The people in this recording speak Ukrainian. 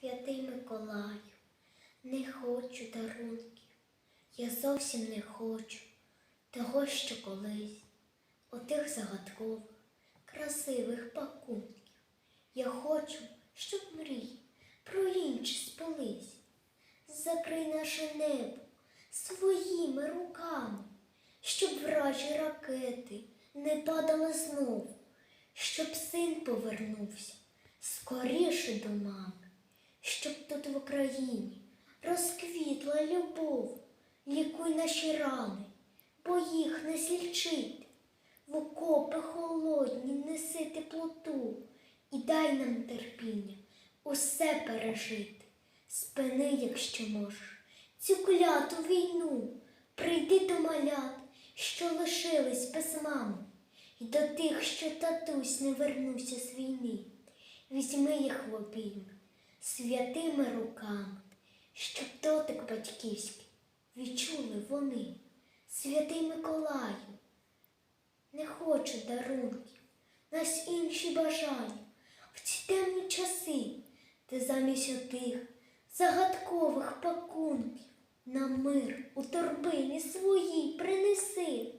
Святий Миколаю, не хочу дарунків, я зовсім не хочу того, що колись, отих загадкових, красивих пакунків. Я хочу, щоб мрій про інше спались. Закрий наше небо своїми руками, щоб вражі ракети не падали знов, щоб син повернувся скоріше до мами, щоб тут в Україні розквітла любов, лікуй наші рани, бо їх не злічити, в окопи холодні неси теплоту і дай нам терпіння усе пережити. Спини, якщо можеш, цю кляту війну, прийди до малят, що лишились без мами, і до тих, що татусь не вернувся з війни. Візьми їх в обійми святими руками, щоб дотик батьківський відчули вони. Святий Миколаю, не хочу дарунків, нас інші бажання в ці темні часи, ти замість отих загадкових пакунків на мир у торбині своїй принеси.